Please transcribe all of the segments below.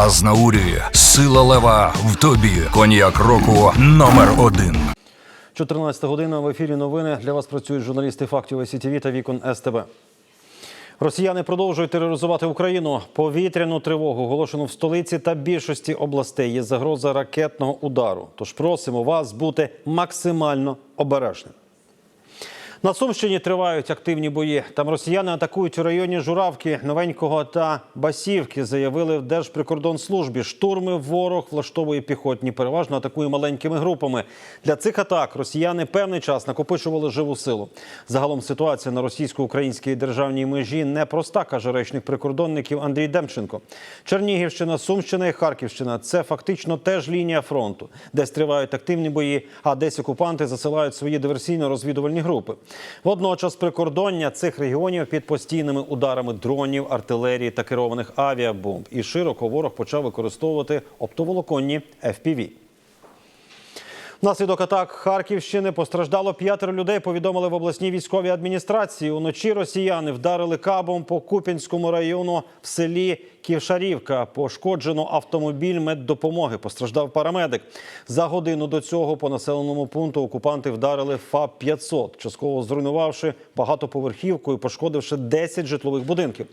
Азнаурі, сила лева в тобі. Коньяк року номер один. 14 година в ефірі новини. Для вас працюють журналісти фактів СІТВ та вікон СТБ. Росіяни продовжують тероризувати Україну. Повітряну тривогу оголошено в столиці та більшості областей. Є загроза ракетного удару. Тож просимо вас бути максимально обережним. На Сумщині тривають активні бої. Там росіяни атакують у районі Журавки, Новенького та Басівки. Заявили в Держприкордонслужбі. Штурми ворог влаштовує піхотні, переважно атакує маленькими групами. Для цих атак росіяни певний час накопичували живу силу. Загалом ситуація на російсько-українській державній межі непроста, каже речник прикордонників Андрій Демченко. Чернігівщина, Сумщина і Харківщина це фактично теж лінія фронту, десь тривають активні бої, а десь окупанти засилають свої диверсійно-розвідувальні групи. Водночас прикордоння цих регіонів під постійними ударами дронів, артилерії та керованих авіабомб. І широко ворог почав використовувати оптоволоконні FPV. Внаслідок атак Харківщини постраждало п'ятеро людей. Повідомили в обласній військовій адміністрації. Уночі росіяни вдарили кабом по Купінському району в селі Ківшарівка. Пошкоджено автомобіль меддопомоги. Постраждав парамедик. За годину до цього по населеному пункту окупанти вдарили ФАП 500 частково зруйнувавши багатоповерхівку і пошкодивши 10 житлових будинків.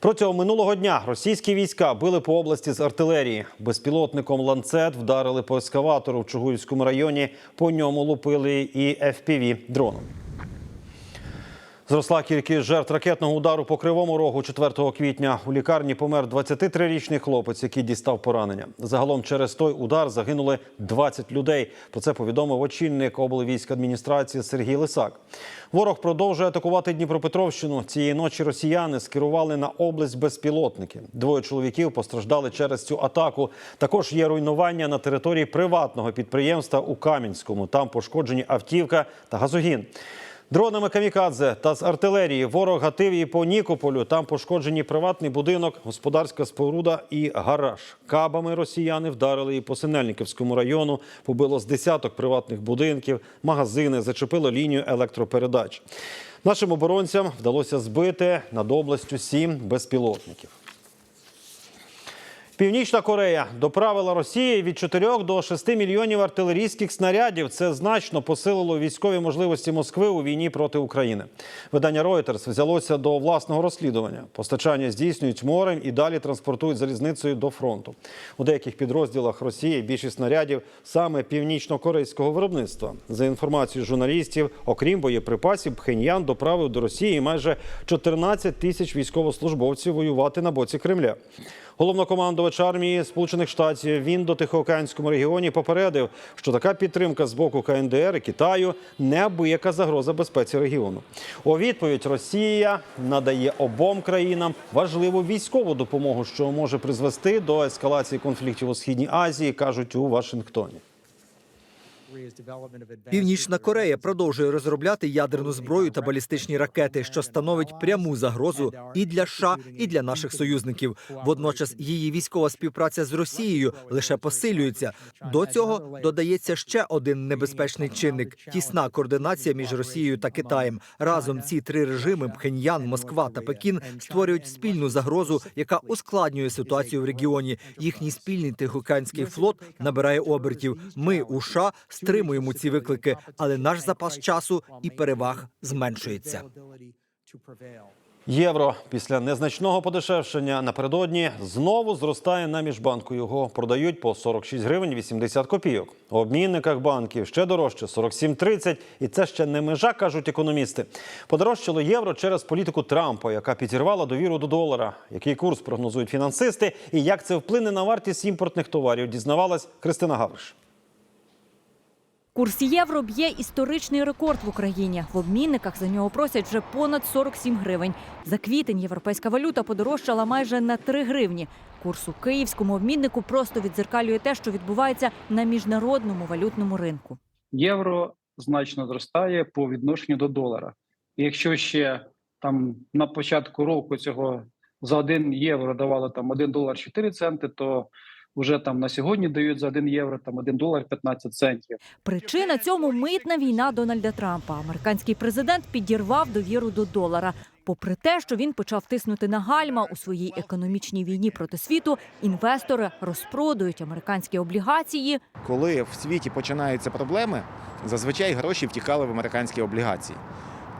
Протягом минулого дня російські війська били по області з артилерії. Безпілотником ланцет вдарили по ескаватору в Чугуївському районі. По ньому лупили і fpv дроном. Зросла кількість жертв ракетного удару по кривому рогу 4 квітня. У лікарні помер 23-річний хлопець, який дістав поранення. Загалом через той удар загинули 20 людей. Про це повідомив очільник облвійськадміністрації Сергій Лисак. Ворог продовжує атакувати Дніпропетровщину. Цієї ночі росіяни скерували на область безпілотники. Двоє чоловіків постраждали через цю атаку. Також є руйнування на території приватного підприємства у Кам'янському. Там пошкоджені автівка та газогін. Дронами камікадзе та з артилерії ворог гатив і по Нікополю. Там пошкоджені приватний будинок, господарська споруда і гараж. Кабами росіяни вдарили і по Синельниківському району. Побило з десяток приватних будинків, магазини, зачепило лінію електропередач. Нашим оборонцям вдалося збити над областю сім безпілотників. Північна Корея доправила Росії від 4 до 6 мільйонів артилерійських снарядів. Це значно посилило військові можливості Москви у війні проти України. Видання Reuters взялося до власного розслідування. Постачання здійснюють морем і далі транспортують залізницею до фронту. У деяких підрозділах Росії більшість снарядів саме північно-корейського виробництва. За інформацією журналістів, окрім боєприпасів, Пхеньян доправив до Росії майже 14 тисяч військовослужбовців воювати на боці Кремля. Головнокомандувач армії Сполучених Штатів він до Тихоокеанському регіоні попередив, що така підтримка з боку КНДР і Китаю неабияка загроза безпеці регіону. У відповідь Росія надає обом країнам важливу військову допомогу, що може призвести до ескалації конфліктів у східній Азії, кажуть у Вашингтоні. Північна Корея продовжує розробляти ядерну зброю та балістичні ракети, що становить пряму загрозу і для США, і для наших союзників. Водночас її військова співпраця з Росією лише посилюється. До цього додається ще один небезпечний чинник: тісна координація між Росією та Китаєм. Разом ці три режими Пхеньян, Москва та Пекін створюють спільну загрозу, яка ускладнює ситуацію в регіоні. Їхній спільний тихоокеанський флот набирає обертів. Ми у США стримуємо ці виклики, але наш запас часу і переваг зменшується. Євро після незначного подешевшення напередодні знову зростає на міжбанку. Його продають по 46 гривень 80 копійок. У обмінниках банків ще дорожче 47,30. І це ще не межа, кажуть економісти. Подорожчало євро через політику Трампа, яка підірвала довіру до долара. Який курс прогнозують фінансисти, і як це вплине на вартість імпортних товарів, дізнавалась Христина Гавриш. Курс євро б'є історичний рекорд в Україні. В обмінниках за нього просять вже понад 47 гривень. За квітень європейська валюта подорожчала майже на 3 гривні. Курс у київському обміннику просто відзеркалює те, що відбувається на міжнародному валютному ринку. євро значно зростає по відношенню до долара. Якщо ще там на початку року цього за 1 євро давали там 1 долар 4 центи, то вже там на сьогодні дають за 1 євро, там 1 долар 15 центів. Причина цьому митна війна Дональда Трампа. Американський президент підірвав довіру до долара. Попри те, що він почав тиснути на гальма у своїй економічній війні проти світу, інвестори розпродують американські облігації. Коли в світі починаються проблеми, зазвичай гроші втікали в американські облігації.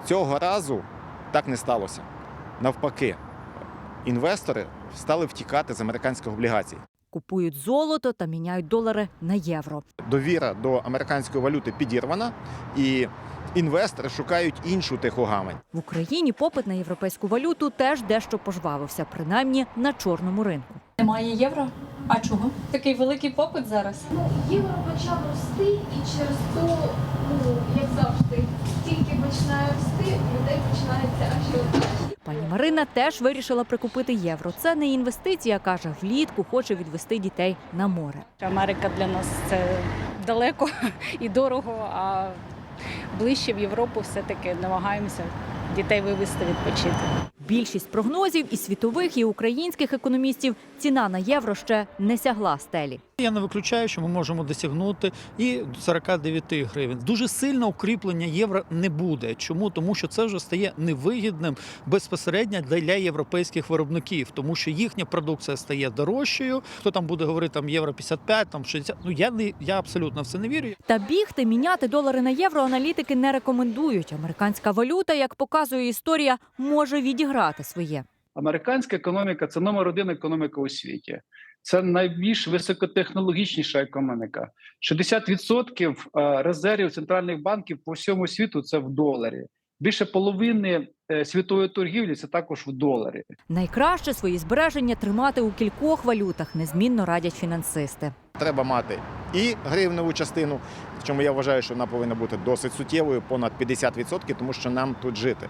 Цього разу так не сталося. Навпаки, інвестори стали втікати з американських облігацій. Купують золото та міняють долари на євро. Довіра до американської валюти підірвана, і інвестори шукають іншу тиху. В Україні попит на європейську валюту теж дещо пожвавився, принаймні на чорному ринку. Немає євро. А чого? Такий великий попит зараз. Ну, євро почав рости, і через то, ну як завжди, тільки починає рости, людей починається ажіотаж. Марина теж вирішила прикупити євро. Це не інвестиція, каже, влітку хоче відвести дітей на море. Америка для нас це далеко і дорого, а ближче в Європу все-таки намагаємося дітей вивезти відпочити. Більшість прогнозів і світових, і українських економістів ціна на євро ще не сягла стелі. Я не виключаю, що ми можемо досягнути і 49 гривень. Дуже сильне укріплення євро не буде. Чому? Тому що це вже стає невигідним безпосередньо для європейських виробників, тому що їхня продукція стає дорожчою. Хто там буде говорити там євро 55, там 60, Ну я не я абсолютно в це не вірю. Та бігти міняти долари на євро аналітики не рекомендують. Американська валюта, як показує історія, може відіграти своє. Американська економіка це номер один економіка у світі. Це найбільш високотехнологічніша економіка. 60% е, резервів центральних банків по всьому світу це в доларі. Більше половини е, світової торгівлі це також в доларі. Найкраще свої збереження тримати у кількох валютах, незмінно радять фінансисти. Треба мати і гривневу частину, в чому я вважаю, що вона повинна бути досить суттєвою, понад 50%, тому що нам тут жити.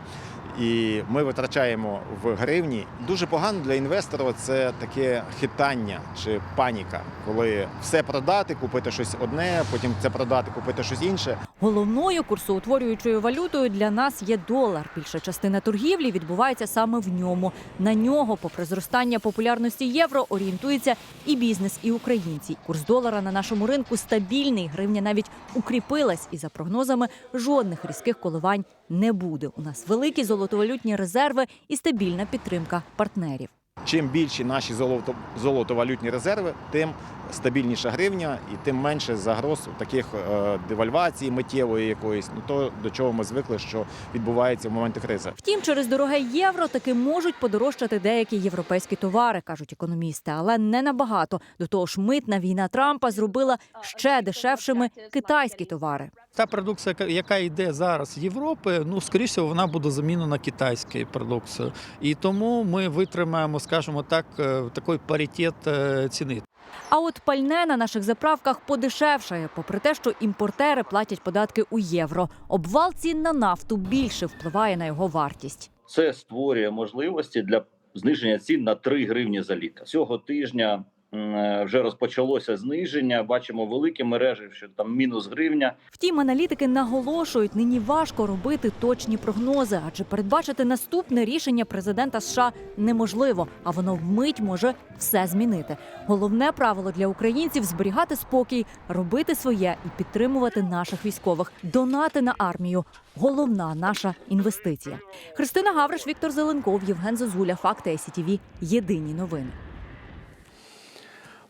І ми витрачаємо в гривні. Дуже погано для інвестора це таке хитання чи паніка, коли все продати, купити щось одне, потім це продати, купити щось інше. Головною курсоутворюючою валютою для нас є долар. Більша частина торгівлі відбувається саме в ньому. На нього, попри зростання популярності євро, орієнтується і бізнес, і українці. Курс долара на нашому ринку стабільний. Гривня навіть укріпилась, і за прогнозами жодних різких коливань не буде. У нас великі золотовалютні резерви і стабільна підтримка партнерів. Чим більші наші золото, золотовалютні резерви, тим стабільніша гривня і тим менше загроз таких е, девальвацій миттєвої якоїсь. Ну то до чого ми звикли, що відбувається в моменти кризи. Втім, через дороге євро таки можуть подорожчати деякі європейські товари, кажуть економісти, але не набагато. До того ж, митна війна Трампа зробила ще дешевшими китайські товари. Та продукція, яка- йде зараз з Європи, ну скоріше вона буде замінена китайською продукцією. І тому ми витримаємо, скажімо так, е, такий паритет е, ціни. А от пальне на наших заправках подешевшає, попри те, що імпортери платять податки у євро. Обвал цін на нафту більше впливає на його вартість. Це створює можливості для зниження цін на 3 гривні за літр. Цього тижня вже розпочалося зниження. Бачимо великі мережі, що там мінус гривня. Втім, аналітики наголошують, нині важко робити точні прогнози, адже передбачити наступне рішення президента США неможливо, а воно вмить може все змінити. Головне правило для українців зберігати спокій, робити своє і підтримувати наших військових. Донати на армію головна наша інвестиція. Христина Гавриш, Віктор Зеленков, Євген Зозуля, Факти СІТВ. Єдині новини.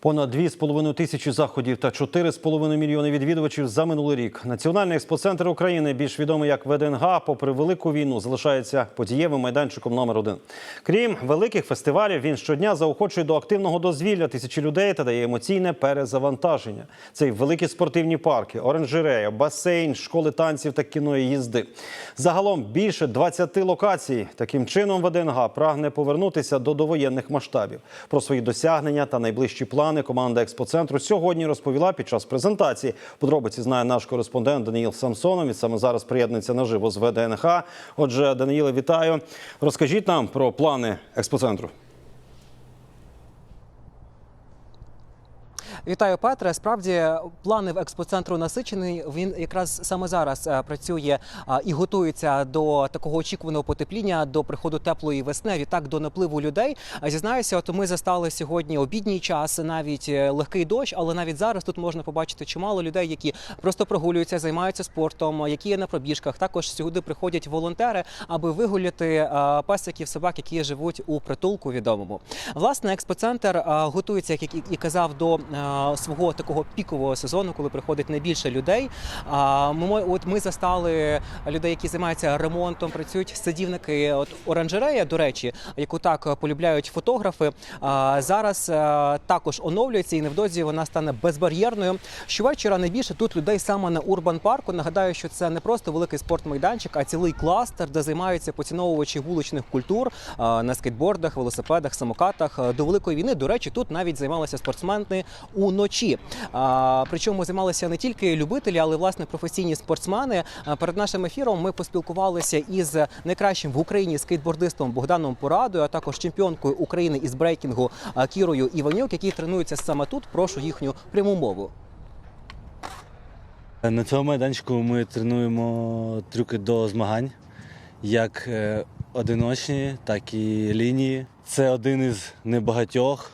Понад 2,5 тисячі заходів та 4,5 мільйони відвідувачів за минулий рік. Національний експоцентр України, більш відомий як ВДНГ, попри велику війну, залишається подієвим майданчиком номер один. Крім великих фестивалів, він щодня заохочує до активного дозвілля тисячі людей та дає емоційне перезавантаження. Це й великі спортивні парки, оранжерея, басейн, школи танців та кіно і їзди. Загалом більше 20 локацій. Таким чином ВДНГ прагне повернутися до довоєнних масштабів. Про свої досягнення та найближчі плани команда експоцентру сьогодні розповіла під час презентації. Подробиці знає наш кореспондент Даніїл Самсонов. І саме зараз приєднується наживо з ВДНХ. Отже, Даниїле, вітаю. Розкажіть нам про плани експоцентру. Вітаю, Петре. Справді плани в експоцентру насичений. Він якраз саме зараз е, працює і готується до такого очікуваного потепління, до приходу теплої весни. Відтак до напливу людей. Зізнаюся, от ми застали сьогодні обідній час, навіть е, легкий дощ, але навіть зараз тут можна побачити чимало людей, які просто прогулюються, займаються спортом, які є на пробіжках. Також сюди приходять волонтери, аби вигуляти е, песиків, собак, які живуть у притулку відомому. Власне, експоцентр готується, як і- казав, до свого такого пікового сезону, коли приходить найбільше людей. А ми от ми застали людей, які займаються ремонтом, працюють садівники. От оранжерея, до речі, яку так полюбляють фотографи. а, Зараз е, також оновлюється і невдовзі вона стане безбар'єрною. Щовечора найбільше тут людей саме на урбан парку. Нагадаю, що це не просто великий спортмайданчик, а цілий кластер, де займаються поціновувачі вуличних культур на скейтбордах, велосипедах, самокатах. До великої війни, до речі, тут навіть займалися спортсмени уночі. Причому займалися не тільки любителі, але й, власне професійні спортсмени. Перед нашим ефіром ми поспілкувалися із найкращим в Україні скейтбордистом Богданом Порадою, а також чемпіонкою України із брейкінгу Кірою Іванюк, які тренуються саме тут. Прошу їхню пряму мову. На цьому майданчику ми тренуємо трюки до змагань, як е, одиночні, так і лінії. Це один із небагатьох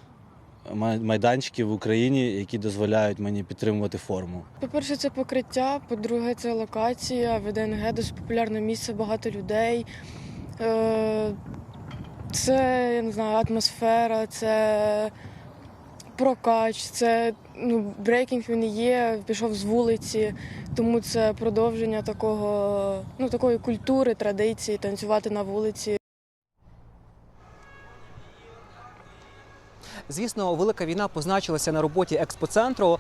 май- майданчиків в Україні, які дозволяють мені підтримувати форму. По-перше, це покриття, по-друге, це локація, ВДНГ досить популярне місце, багато людей. Е, Це, я не знаю, атмосфера, це прокач, це ну, брейкінг він є, пішов з вулиці, тому це продовження такого, ну, такої культури, традиції, танцювати на вулиці. Звісно, велика війна позначилася на роботі експоцентру.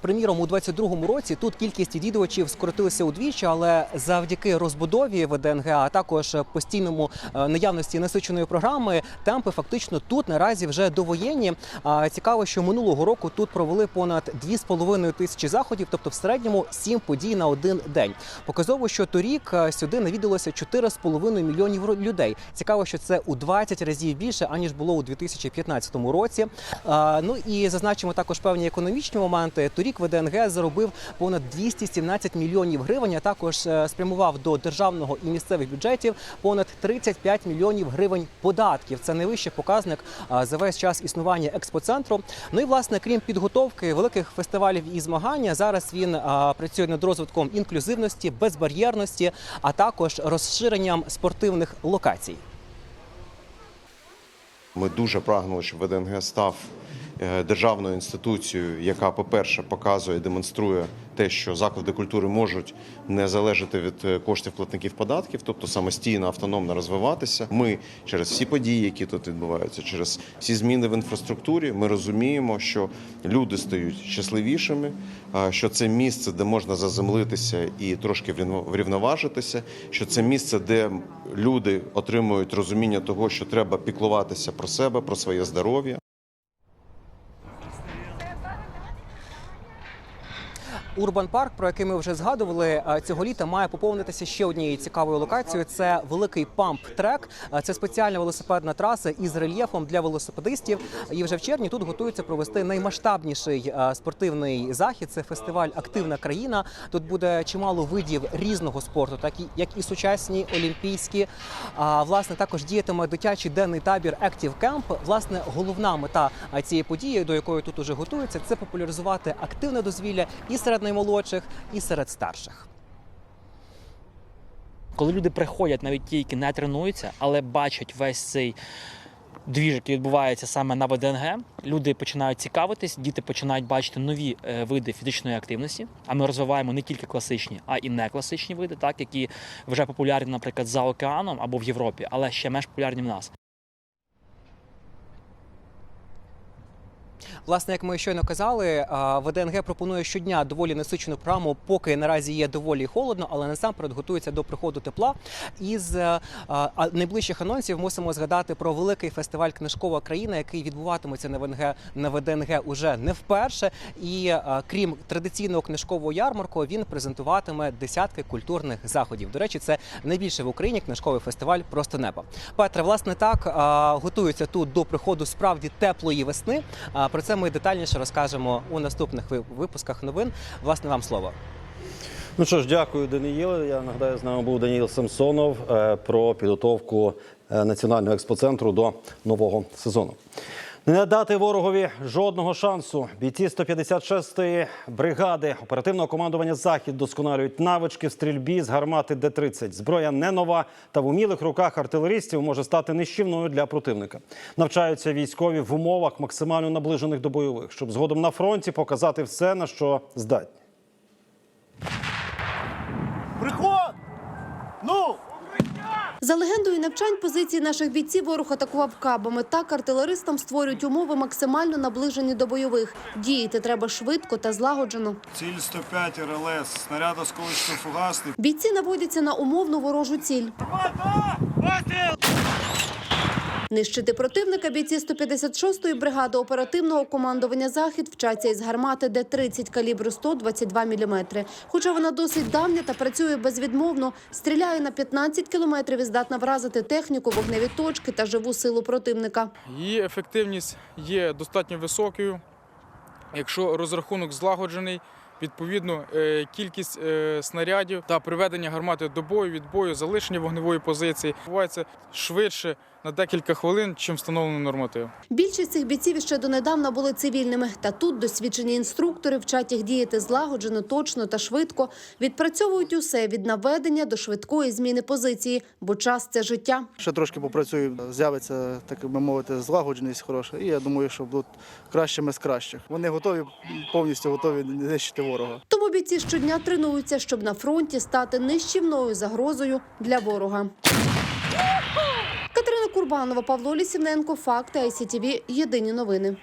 Приміром, у 22-му році тут кількість відвідувачів скоротилася удвічі, але завдяки розбудові ВДНГ, а також постійному е, наявності насиченої програми, темпи фактично тут наразі вже довоєнні. Цікаво, що минулого року тут провели понад 2,5 тисячі заходів, тобто в середньому 7 подій на один день. Показово, що торік е, сюди навідалося 4,5 мільйонів людей. Цікаво, що це у 20 разів більше аніж було у 2015 році. А, Ну і зазначимо також певні економічні моменти. Торік ВДНГ заробив понад 217 мільйонів гривень. а Також е, спрямував до державного і місцевих бюджетів понад 35 мільйонів гривень податків. Це найвищий показник за весь час існування експоцентру. Ну і власне, крім підготовки великих фестивалів і змагання, зараз він працює над розвитком інклюзивності, безбар'єрності, а також розширенням спортивних локацій. Ми дуже прагнули, щоб ВДНГ став державною інституцією, яка, по-перше, показує, демонструє те, що заклади культури можуть не залежати від е, коштів платників податків, тобто самостійно, автономно розвиватися. Ми через всі події, які тут відбуваються, через всі зміни в інфраструктурі, ми розуміємо, що люди стають щасливішими, що це місце, де можна заземлитися і трошки врівно- врівноважитися, що це місце, де люди отримують розуміння того, що треба піклуватися про себе, про своє здоров'я. Урбан парк, про який ми вже згадували, е, цього літа має поповнитися ще однією цікавою локацією. Це великий памп-трек. Е, Це спеціальна велосипедна траса із рельєфом для велосипедистів. І вже в червні тут готуються провести наймасштабніший е, спортивний захід. Це фестиваль Активна країна. Тут буде чимало видів різного спорту, так і як і сучасні олімпійські. А власне також діятиме дитячий денний табір Active Camp. Власне, головна мета цієї події, до якої тут уже готуються, це популяризувати активне дозвілля і серед наймолодших, і серед старших. Коли люди приходять, навіть ті, які не тренуються, але бачать весь цей двіж, який відбувається саме на ВДНГ, люди починають цікавитись, діти починають бачити нові е, види фізичної активності. А ми розвиваємо не тільки класичні, а і не класичні види, так які вже популярні, наприклад, за океаном або в Європі, але ще менш популярні в нас. Власне, як ми щойно казали, ВДНГ пропонує щодня доволі насичену програму, поки наразі є доволі холодно, але насамперед готується до приходу тепла. Із е, найближчих анонсів мусимо згадати про великий фестиваль Книжкова країна, який відбуватиметься на ВНГ на ВДНГ уже не вперше. І крім традиційного книжкового ярмарку, він презентуватиме десятки культурних заходів. До речі, це найбільший в Україні книжковий фестиваль Просто небо. Петре, власне, так готуються тут до приходу справді теплої весни. Про це ми детальніше розкажемо у наступних випусках новин. Власне, вам слово. Ну що ж, дякую, Даниїле. Я нагадаю, з нами був Даніїл Самсонов е, про підготовку е, Національного експоцентру до нового сезону. Не дати ворогові жодного шансу. Бійці 156-ї бригади оперативного командування Захід досконалюють навички в стрільбі з гармати Д-30. Зброя не нова, та в умілих руках артилеристів може стати нищівною для противника. Навчаються військові в умовах максимально наближених до бойових, щоб згодом на фронті показати все, на що здатні. За легендою навчань позиції наших бійців ворог атакував кабами. Так артилеристам створюють умови максимально наближені до бойових. Діяти треба швидко та злагоджено. Ціль 105 РЛС, снаряд осколочно-фугасний. Бійці наводяться на умовну ворожу ціль. Нищити противника бійці 156-ї бригади оперативного командування «Захід» вчаться із гармати Д-30 калібру 122 мм. Хоча вона досить давня та працює безвідмовно, стріляє на 15 кілометрів і здатна вразити техніку, вогневі точки та живу силу противника. Її ефективність є достатньо високою. Якщо розрахунок злагоджений, відповідно е, кількість е, снарядів та приведення гармати до бою, від бою, залишення вогневої позиції відбувається швидше на декілька хвилин, чим встановлений норматив. Більшість цих бійців ще донедавна були цивільними. Та тут досвідчені інструктори вчать їх діяти злагоджено, точно та швидко. Відпрацьовують усе від наведення до швидкої зміни позиції, бо час це життя. Ще трошки попрацюю, з'явиться, так би мовити, злагодженість хороша. І я думаю, що будуть кращими з кращих. Вони готові повністю готові знищити ворога. Тому бійці щодня тренуються, щоб на фронті стати нищівною загрозою для ворога. Курбанова, Павло Лісівненко, Факти ICTV. Єдині новини.